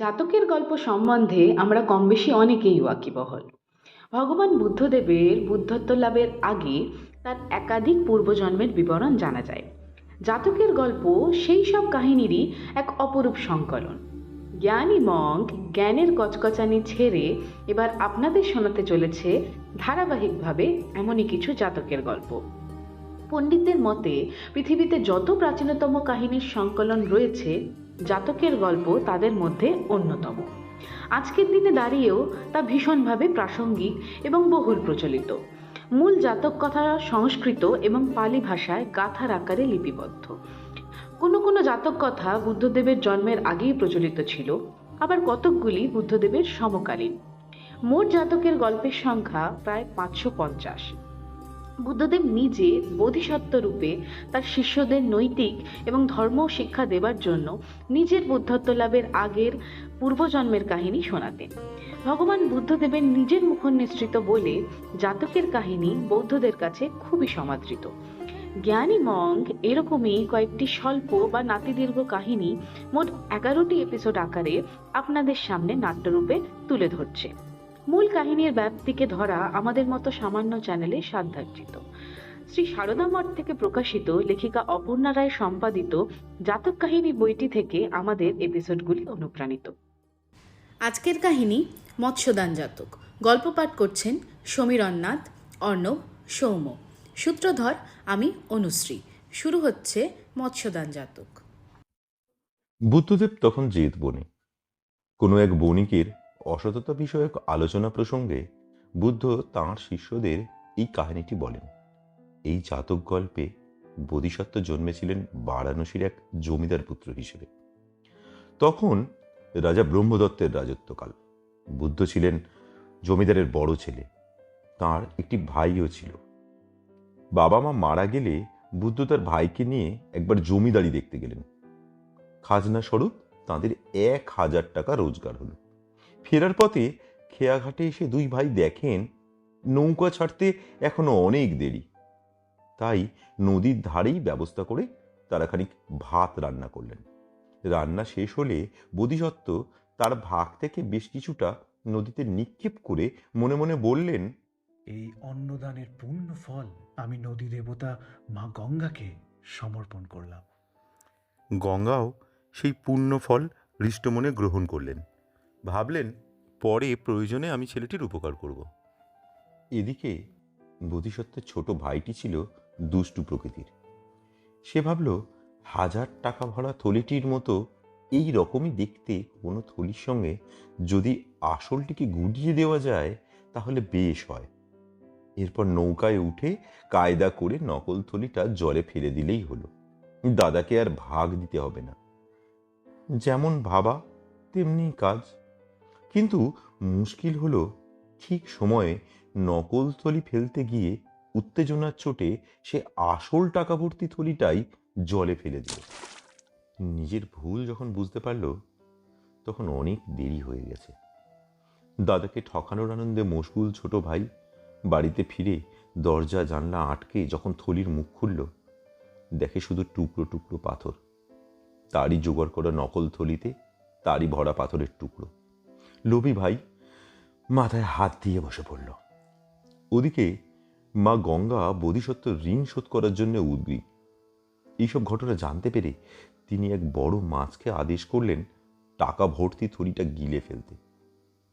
জাতকের গল্প সম্বন্ধে আমরা কম বেশি অনেকেই ওয়াকিবহল। ভগবান বুদ্ধদেবের বুদ্ধত্ব লাভের আগে তার একাধিক পূর্বজন্মের বিবরণ জানা যায়। জাতকের গল্প সেই সব কাহিনীরই এক অপরূপ সংকলন। জ্ঞানী মঙ্ক জ্ঞানের কচকচানি ছেড়ে এবার আপনাদের শোনাতে চলেছে ধারাবাহিকভাবে এমনই কিছু জাতকের গল্প। পণ্ডিতদের মতে, পৃথিবীতে যত প্রাচীনতম কাহিনীর সংকলন রয়েছে জাতকের গল্প তাদের মধ্যে অন্যতম। আজকের দিনে দাঁড়িয়েও তা ভীষণভাবে প্রাসঙ্গিক এবং বহুল প্রচলিত। মূল জাতক কথা সংস্কৃত এবং পালি ভাষায় গাথার আকারে লিপিবদ্ধ। কোনো কোনো জাতক কথা বুদ্ধদেবের জন্মের আগেই প্রচলিত ছিল, আবার কতকগুলি বুদ্ধদেবের সমকালীন। মোট জাতকের গল্পের সংখ্যা প্রায় পাঁচশো পঞ্চাশ। বুদ্ধদেব নিজে বোধিসত্ত্ব রূপে তার শিষ্যদের নৈতিক এবং ধর্ম শিক্ষা দেবার জন্য নিজের বুদ্ধত্ব লাভের আগের পূর্বজন্মের কাহিনী শোনাতেন। ভগবান বুদ্ধদেবের নিজের মুখনিসৃত বলে জাতকের কাহিনী বৌদ্ধদের কাছে খুবই সমাদৃত। জ্ঞানী মঙ্ক এরকমই কয়েকটি স্বল্প বা নাতিদীর্ঘ কাহিনী মোট এগারোটি এপিসোড আকারে আপনাদের সামনে নাট্যরূপে তুলে ধরছে। মূল কাহিনীর ব্যাপ্তিকে ধরা আমাদের মতো সামান্য চ্যানেলে সাধ্যার্জিত শ্রী সারদা মঠ থেকে প্রকাশিত লেখিকা অপর্ণা রায় সম্পাদিত জাতক কাহিনী বইটি থেকে আমাদের এপিসোডগুলি অনুপ্রাণিত। আজকের কাহিনী মৎস্যদান জাতক। গল্প পাঠ করছেন সমীরণনাথ অর্ণব সৌম্য। সূত্রধর আমি অনুশ্রী। শুরু হচ্ছে মৎস্যদান জাতক। বুদ্ধদেব তখন জেদ বনে কোনো এক বণিকের অসততা বিষয়ক আলোচনা প্রসঙ্গে বুদ্ধ তাঁর শিষ্যদের এই কাহিনীটি বলেন। এই জাতক গল্পে বোধিসত্ত্ব জন্মেছিলেন বারাণসীর এক জমিদার পুত্র হিসেবে। তখন রাজা ব্রহ্মদত্তের রাজত্বকাল। বুদ্ধ ছিলেন জমিদারের বড় ছেলে। তার একটি ভাইও ছিল। বাবা মা মারা গেলে বুদ্ধ তার ভাইকে নিয়ে একবার জমিদারি দেখতে গেলেন। খাজনা স্বরূপ তাঁদের এক হাজার টাকা রোজগার হলো। ফেরার পথে খেয়াঘাটে এসে দুই ভাই দেখেন নৌকা ছাড়তে এখনও অনেক দেরি। তাই নদীর ধারেই ব্যবস্থা করে তারা খানিক ভাত রান্না করলেন। রান্না শেষ হলে বোধিসত্ত্ব তার ভাগ থেকে বেশ কিছুটা নদীতে নিক্ষেপ করে মনে মনে বললেন এই অন্নদানের পূর্ণ ফল আমি নদী দেবতা মা গঙ্গাকে সমর্পণ করলাম। গঙ্গাও সেই পূর্ণ ফল হৃষ্টমনে গ্রহণ করলেন। ভাবলেন, পরে প্রয়োজনে আমি ছেলেটির উপকার করব। এদিকে বোধিসত্ত্বের ছোট ভাইটি ছিল দুষ্টু প্রকৃতির। সে ভাবল, হাজার টাকা ভরা থলিটির মতো এই রকমই দেখতে কোনো থলির সঙ্গে যদি আসলটিকে গুটিয়ে দেওয়া যায়, তাহলে বেশ হয়। এরপর নৌকায় উঠে কায়দা করে নকল থলিটা জলে ফেলে দিলেই হলো। দাদাকে আর ভাগ দিতে হবে না। যেমন ভাবা, তেমনি কাজ। কিন্তু মুশকিল হলো ঠিক সময়ে নকল থলি ফেলতে গিয়ে উত্তেজনার চোটে সে আসল টাকা ভর্তি থলিটাই জলে ফেলে দিল। নিজের ভুল যখন বুঝতে পারল, তখন অনেক দেরি হয়ে গেছে। দাদাকে ঠকানোর আনন্দে মশগুল ছোট ভাই বাড়িতে ফিরে দরজা জানলা আটকে যখন থলির মুখ খুলল, দেখে শুধু টুকরো টুকরো পাথর। তারই জোগাড় করা নকল থলিতে তারই ভরা পাথরের টুকরো। লোভী ভাই মাথায় হাত দিয়ে বসে পড়ল। ওদিকে মা গঙ্গা বোধিসত্ত্ব ঋণ শোধ করার জন্য উদ্গ্রীব এইসব ঘটনা জানতে পেরে তিনি এক বড় মাছকে আদেশ করলেন টাকা ভর্তি থলিটা গিলে ফেলতে।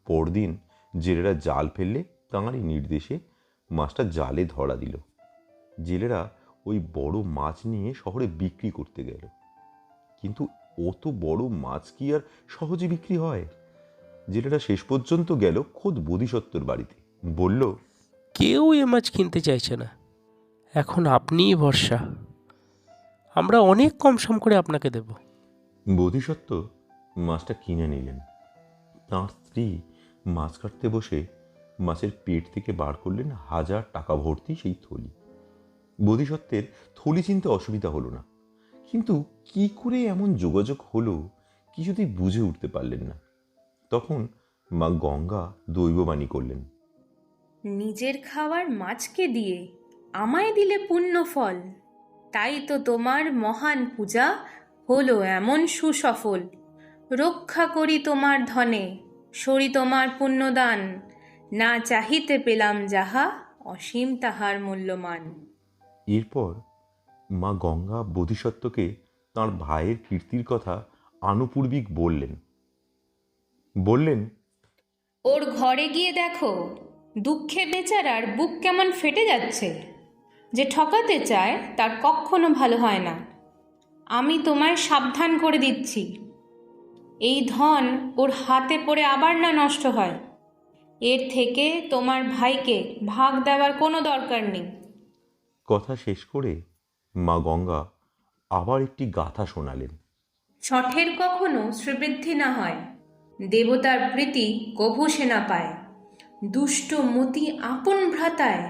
পরদিন জেলেরা জাল ফেললে তাঁরই নির্দেশে মাছটা জালে ধরা দিল। জেলেরা ওই বড় মাছ নিয়ে শহরে বিক্রি করতে গেল। কিন্তু অত বড় মাছ কি আর সহজে বিক্রি হয়? জেলেরা শেষ পর্যন্ত গেল খোদ বোধিসত্ত্বর বাড়িতে। বলল কেউ এ মাছ কিনতে চাইছে না। এখন আপনিই ভরসা। আমরা অনেক কম সম করে আপনাকে দেব। বোধিসত্ত্ব মাছটা কিনে নিলেন। তাঁর স্ত্রী মাছ কাটতে বসে মাছের পেট থেকে বার করলেন হাজার টাকা ভর্তি সেই থলি। বোধিসত্ত্বের থলি চিনতে অসুবিধা হলো না। কিন্তু কি করে এমন যোগাযোগ হলো কিছুতেই বুঝে উঠতে পারলেন না। তখন মা গঙ্গা দৈববাণী করলেন নিজের খাওয়ার মাছকে দিয়ে আমায় দিলে পুণ্য ফল। তাই তো তোমার মহান পূজা হলো এমন সুসফল। রক্ষা করি তোমার ধনে সরি তোমার পুণ্যদান। না চাহিতে পেলাম যাহা অসীম তাহার মূল্যমান। এরপর মা গঙ্গা বোধিসত্ত্বকে তাঁর ভাইয়ের কীর্তির কথা আনুপূর্বিক বললেন বললেন ওর ঘরে গিয়ে দেখো দুঃখে বেচারার বুক কেমন ফেটে যাচ্ছে। যে ঠকাতে চায় তার কখনো ভালো হয় না। আমি তোমায় সাবধান করে দিচ্ছি। এই ধন ওর হাতে পড়ে আবার না নষ্ট হয়। এর থেকে তোমার ভাইকে ভাগ দেওয়ার কোনো দরকার নেই। কথা শেষ করে মা গঙ্গা আবার একটি গাথা শোনালেন। ছঠের কখনো শ্রীবৃদ্ধি না হয়। দেবতার প্রীতি কভু সে না পায়। দুষ্ট মতি আপন ভ্রাতায়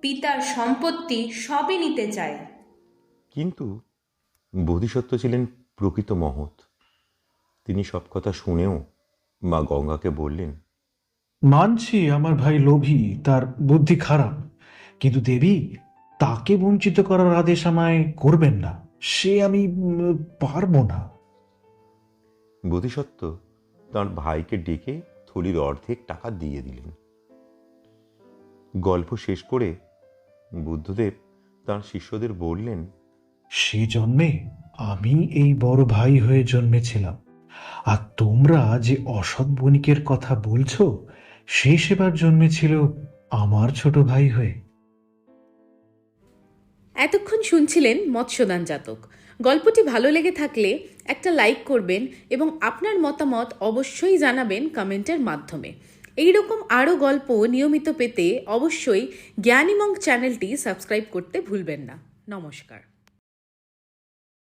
পিতার সম্পত্তি সবই নিতে চায়। কিন্তু বোধিসত্ত্ব ছিলেন প্রকৃত মহৎ। তিনি সব কথা শুনেও মা গঙ্গাকে বললেন মানছি আমার ভাই লোভী তার বুদ্ধি খারাপ কিন্তু দেবী তাকে বঞ্চিত করার আদেশ আমায় করবেন না। সে আমি পারব না। বোধিসত্ত্ব তাঁর ভাইকে ডেকে থলির অর্ধেক টাকা দিয়ে দিলেন। গল্প শেষ করে বুদ্ধদেব তাঁর শিষ্যদের বললেন সে জন্মে আমি এই বড় ভাই হয়ে জন্মেছিলাম। আর তোমরা যে অসৎ বণিকের কথা বলছো সে সেবার জন্মেছিল আমার ছোট ভাই হয়ে। এতক্ষণ শুনছিলেন মৎস্যদান জাতক। গল্পটি ভালো লেগে থাকলে একটা লাইক করবেন এবং আপনার মতামত অবশ্যই জানাবেন কমেন্টের মাধ্যমে। এই রকম আরও গল্প নিয়মিত পেতে অবশ্যই জ্ঞানীমং চ্যানেলটি সাবস্ক্রাইব করতে ভুলবেন না। নমস্কার।